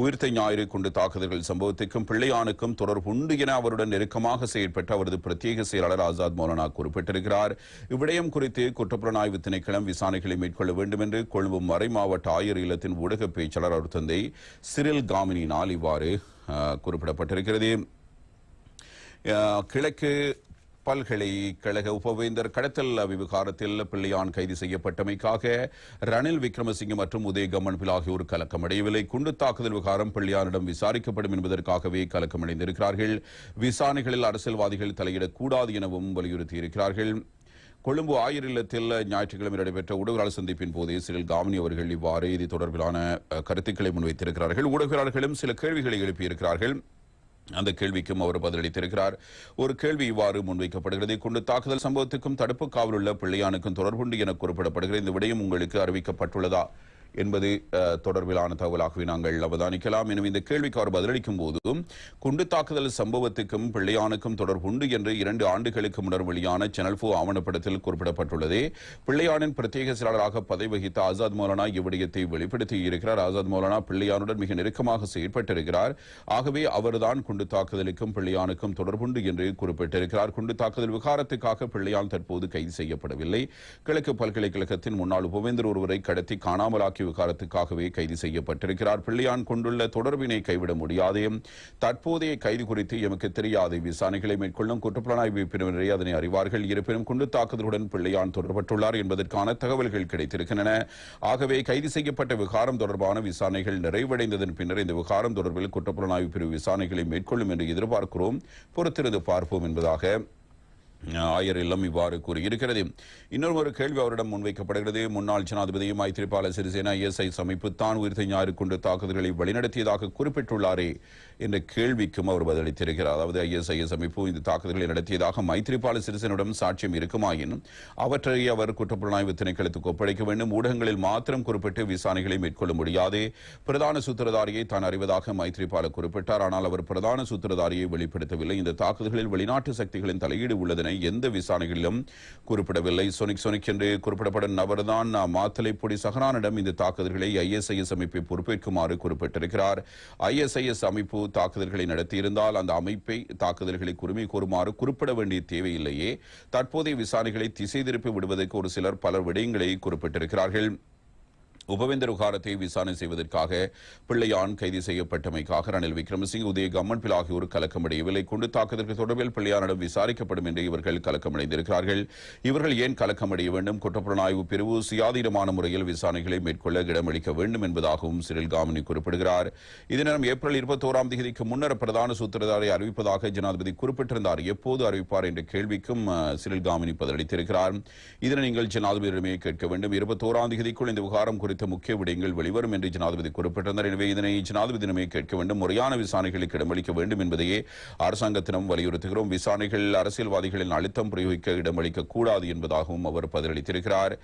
உயிர்த்த ஞாயிறு குண்டு தாக்குதல்கள் சம்பவத்துக்கும் பிள்ளையானுக்கும் தொடர்பு உண்டு என அவருடன் நெருக்கமாக செயற்பட்ட அவரது பிரத்யேக செயலாளர் ஆசாத் மௌலானா குறிப்பிட்டிருக்கிறார். இவ்விடயம் குறித்து குற்றப்புலனாய்வு திணைக்களம் விசாரணைகளை மேற்கொள்ள வேண்டும் என்று கொழும்பு மறை மாவட்ட ஆயர் இல்லத்தின் ஊடக பேச்சாளர் அவர் தந்தை சிறில் காமினினால் இவ்வாறு குறிப்பிடப்பட்டிருக்கிறது. கிழக்கு பல்கலைக்கழக உபவேந்தர் கடத்தல் விவகாரத்தில் பிள்ளையான் கைது செய்யப்பட்டமைக்காக ரணில் விக்ரமசிங்க மற்றும் உதயகம்மன் பில் ஆகியோர் கலக்கமடையவில்லை. குண்டு தாக்குதல் விவகாரம் பிள்ளையானிடம் விசாரிக்கப்படும் என்பதற்காகவே கலக்கமடைந்திருக்கிறார்கள். விசாரணைகளில் அரசியல்வாதிகள் தலையிடக்கூடாது எனவும் வலியுறுத்தியிருக்கிறார்கள். கொழும்பு ஆயர் இல்லத்தில் ஞாயிற்றுக்கிழமை நடைபெற்ற ஊடகவியலாளர் சந்திப்பின் போதே சிறில் காமினி அவர்கள் இவ்வாறு இது தொடர்பிலான கருத்துக்களை முன்வைத்திருக்கிறார்கள். ஊடகவியலாளர்களும் சில கேள்விகளை எழுப்பியிருக்கிறார்கள். அந்த கேள்விக்கும் அவர் பதிலளித்திருக்கிறார். ஒரு கேள்வி இவ்வாறு முன்வைக்கப்படுகிறது. கொண்டு தாக்குதல் சம்பவத்துக்கும் தடுப்பு காவலுள்ள பிள்ளையானுக்கும் தொடர்புண்டு என குறிப்பிடப்படுகிறது. இந்த விடயம் உங்களுக்கு அறிவிக்கப்பட்டுள்ளதா? என்பது தொடர்பிலான தகவலாகவே நாங்கள் அவதானிக்கலாம். எனவே இந்த கேள்விக்கு அவர் பதிலளிக்கும் போது குண்டு தாக்குதல் சம்பவத்துக்கும் பிள்ளையானுக்கும் தொடர்புண்டு என்று இரண்டு ஆண்டுகளுக்கு முன்னர் வெளியான சேனல் போ ஆவணப்படத்தில் குறிப்பிடப்பட்டுள்ளது. பிள்ளையானின் பிரத்யேக செயலாளராக பதவி வகித்த ஆசாத் மௌலானா இவ்விடயத்தை வெளிப்படுத்தி இருக்கிறார். ஆசாத் மௌலானா பிள்ளையானுடன் மிக நெருக்கமாக செயற்பட்டிருக்கிறார். ஆகவே அவர்தான் குண்டு தாக்குதலுக்கும் பிள்ளையானுக்கும் தொடர்புண்டு என்று குறிப்பிட்டிருக்கிறார். குண்டு தாக்குதல் விகாரத்துக்காக பிள்ளையான் தற்போது கைது செய்யப்படவில்லை. கிழக்கு பல்கலைக்கழகத்தின் முன்னாள் உபவேந்தர் ஒருவரை கடத்தி காணாமலாக்கிய விகாரத்துக்காகவே கைது செய்யப்பட்டிருக்கிறார். பிள்ளையான் கொண்டுள்ள தொடர்பினை கைவிட முடியாது. தற்போதைய கைது குறித்து எமக்கு தெரியாது. விசாரணைகளை மேற்கொள்ளும் குற்றப்புலனாய்வு பிரிவினரை அதனை அறிவார்கள். இருப்பினும் குண்டு தாக்குதலுடன் பிள்ளையான் தொடர்பட்டுள்ளார் என்பதற்கான தகவல்கள் கிடைத்திருக்கின்றன. ஆகவே கைது செய்யப்பட்ட விகாரம் தொடர்பான விசாரணைகள் நிறைவடைந்ததன் பின்னர் இந்த விகாரம் தொடர்பில் குற்றப்புலனாய்வு பிரிவு விசாரணைகளை மேற்கொள்ளும் என்று எதிர்பார்க்கிறோம். பொறுத்திருந்து பார்ப்போம் என்பதாக ஆயர் இல்லம் இவ்வாறு கூறியிருக்கிறது. இன்னொரு ஒரு கேள்வி அவரிடம் முன்வைக்கப்படுகிறது. முன்னாள் ஜனாதிபதி மைத்திரிபால சிறிசேனா இஎஸ்ஐ சமைப்பு தான் உயிர்த்த ஞாயிறு கொண்டு தாக்குதல்களை வழிநடத்தியதாக குறிப்பிட்டுள்ளாரே என்ற கேள்விக்கும் அவர் பதிலளித்திருக்கிறார். அதாவது ஐஎஸ்ஐஎஸ் அமைப்பு இந்த தாக்குதல்களை நடத்தியதாக மைத்திரிபால சிறிசேனிடம் சாட்சியம் இருக்குமாயினும் அவற்றை அவர் குற்றப்புலனாய்வு திணைக்களத்துக்கு ஒப்படைக்க வேண்டும். ஊடகங்களில் மாத்திரம் குறிப்பிட்டு விசாரணைகளை மேற்கொள்ள முடியாது. பிரதான சூத்திரதாரியை தான் அறிவதாக மைத்திரிபால குறிப்பிட்டார். ஆனால் அவர் பிரதான சூத்திரதாரியை வெளிப்படுத்தவில்லை. இந்த தாக்குதல்களில் வெளிநாட்டு சக்திகளின் தலையீடு உள்ளதென எந்த விசாரணைகளிலும் குறிப்பிடவில்லை. சொனிக் சொனிக் என்று குறிப்பிடப்படும் நபர்தான் மாத்தலைப்பொடி சஹரானிடம் இந்த தாக்குதல்களை ஐஎஸ்ஐஎஸ் அமைப்பை பொறுப்பேற்குமாறு குறிப்பிட்டிருக்கிறார். ஐஎஸ்ஐஎஸ் அமைப்பு தாக்குதல்களை நடத்தியிருந்தால் அந்த அமைப்பை தாக்குதல்களை குறுமை கோருமாறு குறிப்பிட வேண்டிய தேவையில்லையே. தற்போதைய விசாரணைகளை திசை திருப்பி விடுவதற்கு ஒரு சிலர் பல விடயங்களை குறிப்பிட்டிருக்கிறார்கள். உபவேந்தர் விகாரத்தை விசாரணை செய்வதற்காக பிள்ளையான் கைது செய்யப்பட்டமைக்காக ரணில் விக்ரமசிங் உதய கம்மன்பில் ஆகியோர் கலக்கமடையவில்லை குண்டு தாக்குதற்கு தொடர்பில் பிள்ளையானிடம் விசாரிக்கப்படும் என்று இவர்கள் கலக்கமடைந்திருக்கிறார்கள் இவர்கள் ஏன் கலக்கமடைய வேண்டும்? குற்றப்புலனாய்வு பிரிவு சுயாதீனமான முறையில் விசாரணைகளை மேற்கொள்ள இடமளிக்க வேண்டும் என்பதாகவும் சிறில் காமினி குறிப்பிடுகிறார். இதனிடம் ஏப்ரல் இருபத்தோராம் தேதிக்கு முன்னர் பிரதான சூத்திரதாரை அறிவிப்பதாக ஜனாதிபதி குறிப்பிட்டிருந்தார். எப்போது அறிவிப்பார் என்ற கேள்விக்கும் சிறில் காமினி பதிலளித்திருக்கிறார். இதனை நீங்கள் ஜனாதிபதியிடமே கேட்க வேண்டும். இருபத்தோராம் தேதிக்குள் இந்த விவகாரம் குறித்து முக்கிய விடயங்கள் வெளிவரும் என்று ஜனாதிபதி குறிப்பிட்டிருந்தார். எனவே இதனை ஜனாதிபதியிடமே கேட்க வேண்டும். முறையான விசாரணைகளுக்கு இடமளிக்க வேண்டும் என்பதையே அரசாங்கத்திடம் வலியுறுத்துகிறோம். விசாரணைகள் அரசியல்வாதிகளின் அழுத்தம் பிரயோகிக்க இடமளிக்க கூடாது என்பதாகவும் அவர் பதிலளித்திருக்கிறார்.